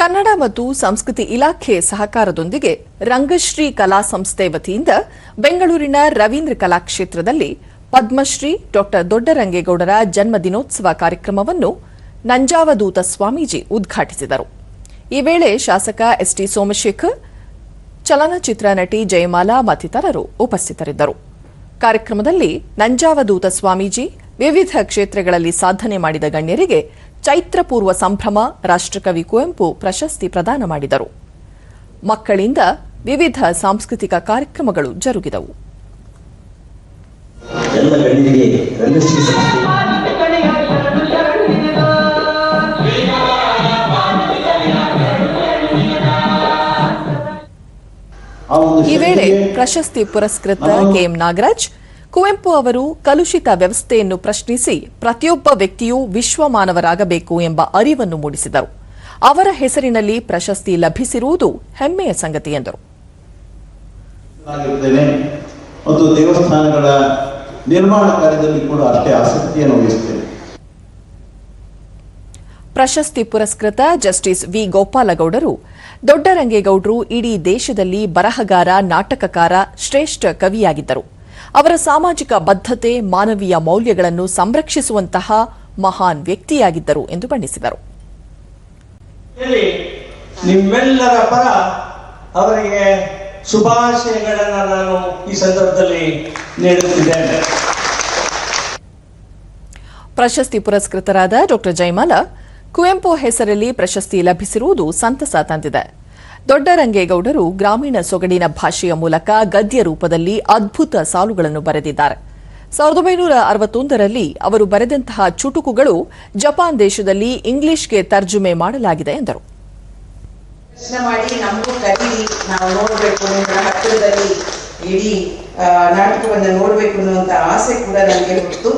ಕನ್ನಡ ಮತ್ತು ಸಂಸ್ಕೃತಿ ಇಲಾಖೆ ಸಹಕಾರದೊಂದಿಗೆ ರಂಗಶ್ರೀ ಕಲಾ ಸಂಸ್ಥೆ ವತಿಯಿಂದ ಬೆಂಗಳೂರಿನ ರವೀಂದ್ರ ಕಲಾಕ್ಷೇತ್ರದಲ್ಲಿ ಪದ್ಮಶ್ರೀ ಡಾಕ್ಟರ್ ದೊಡ್ಡರಂಗೇಗೌಡರ ಜನ್ಮ ದಿನೋತ್ಸವ ಕಾರ್ಯಕ್ರಮವನ್ನು ನಂಜಾವಧೂತ ಸ್ವಾಮೀಜಿ ಉದ್ಘಾಟಿಸಿದರು. ಈ ವೇಳೆ ಶಾಸಕ ಎಸ್ಟಿ ಸೋಮಶೇಖರ್, ಚಲನಚಿತ್ರ ನಟಿ ಜಯಮಾಲಾ ಮತ್ತಿತರರು ಉಪಸ್ಥಿತರಿದ್ದರು. ಕಾರ್ಯಕ್ರಮದಲ್ಲಿ ನಂಜಾವಧೂತ ಸ್ವಾಮೀಜಿ ವಿವಿಧ ಕ್ಷೇತ್ರಗಳಲ್ಲಿ ಸಾಧನೆ ಮಾಡಿದ ಗಣ್ಯರಿಗೆ ಚೈತ್ರಪೂರ್ವ ಸಂಭ್ರಮ ರಾಷ್ಟ್ರಕವಿ ಕುವೆಂಪು ಪ್ರಶಸ್ತಿ ಪ್ರದಾನ ಮಾಡಿದರು. ಮಕ್ಕಳಿಂದ ವಿವಿಧ ಸಾಂಸ್ಕೃತಿಕ ಕಾರ್ಯಕ್ರಮಗಳು ಜರುಗಿದವು. ಈ ವೇಳೆ ಪ್ರಶಸ್ತಿ ಪುರಸ್ಕೃತ ಕೆಎಂ ನಾಗರಾಜ್ ಕುವೆಂಪು ಅವರು ಕಲುಷಿತ ವ್ಯವಸ್ಥೆಯನ್ನು ಪ್ರಶ್ನಿಸಿ ಪ್ರತಿಯೊಬ್ಬ ವ್ಯಕ್ತಿಯೂ ವಿಶ್ವಮಾನವರಾಗಬೇಕು ಎಂಬ ಅರಿವನ್ನು ಮೂಡಿಸಿದರು. ಅವರ ಹೆಸರಿನಲ್ಲಿ ಪ್ರಶಸ್ತಿ ಲಭಿಸಿರುವುದು ಹೆಮ್ಮೆಯ ಸಂಗತಿ ಎಂದರು. ಮತ್ತು ದೇವಸ್ಥಾನಗಳ ನಿರ್ಮಾಣ ಕಾರ್ಯದಲ್ಲಿ ಕೂಡ ಅಷ್ಟೇ ಆಸಕ್ತಿಯನ್ನು ವಹಿಸುತ್ತೇನೆ. ಪ್ರಶಸ್ತಿ ಪುರಸ್ಕೃತ ಜಸ್ಟಿಸ್ ವಿ ಗೋಪಾಲಗೌಡರು ದೊಡ್ಡರಂಗೇಗೌಡರು ಇಡೀ ದೇಶದಲ್ಲಿ ಬರಹಗಾರ ನಾಟಕಕಾರ ಶ್ರೇಷ್ಠ ಕವಿಯಾಗಿದ್ದರು. ಅವರ ಸಾಮಾಜಿಕ ಬದ್ಧತೆ ಮಾನವೀಯ ಮೌಲ್ಯಗಳನ್ನು ಸಂರಕ್ಷಿಸುವಂತಹ ಮಹಾನ್ ವ್ಯಕ್ತಿಯಾಗಿದ್ದರು ಎಂದು ಬಣ್ಣಿಸಿದರು. ನಿಮ್ಮೆಲ್ಲರ ಪರ ಅವರಿಗೆ ಶುಭಾಶಯಗಳನ್ನು ನಾನು ಈ ಸಂದರ್ಭದಲ್ಲಿ ನೀಡುತ್ತಿದ್ದೇನೆ. ಪ್ರಶಸ್ತಿ ಪುರಸ್ಕೃತರಾದ ಡಾಕ್ಟರ್ ಜಯಮಾಲ ಕುವೆಂಪು ಹೆಸರಲ್ಲಿ ಪ್ರಶಸ್ತಿ ಲಭಿಸಿರುವುದು ಸಂತಸ ತಂದಿದೆ. ದೊಡ್ಡರಂಗೇಗೌಡರು ಗ್ರಾಮೀಣ ಸೊಗಡಿನ ಭಾಷೆಯ ಮೂಲಕ ಗದ್ಯ ರೂಪದಲ್ಲಿ ಅದ್ಭುತ ಸಾಲುಗಳನ್ನು ಬರೆದಿದ್ದಾರೆ. ಸಾವಿರದ ಒಂಬೈನೂರ ಅರವತ್ತೊಂದರಲ್ಲಿ ಅವರು ಬರೆದಂತಹ ಚುಟುಕುಗಳು ಜಪಾನ್ ದೇಶದಲ್ಲಿ ಇಂಗ್ಲಿಷ್ಗೆ ತರ್ಜುಮೆ ಮಾಡಲಾಗಿದೆ ಎಂದರು. ನಾವು ನೋಡ್ಬೇಕು ನಾಟಕವನ್ನ ಅನ್ನುವಂತ ಆಸೆ ಕೂಡ ನನಗೆ ಹುಟ್ಟು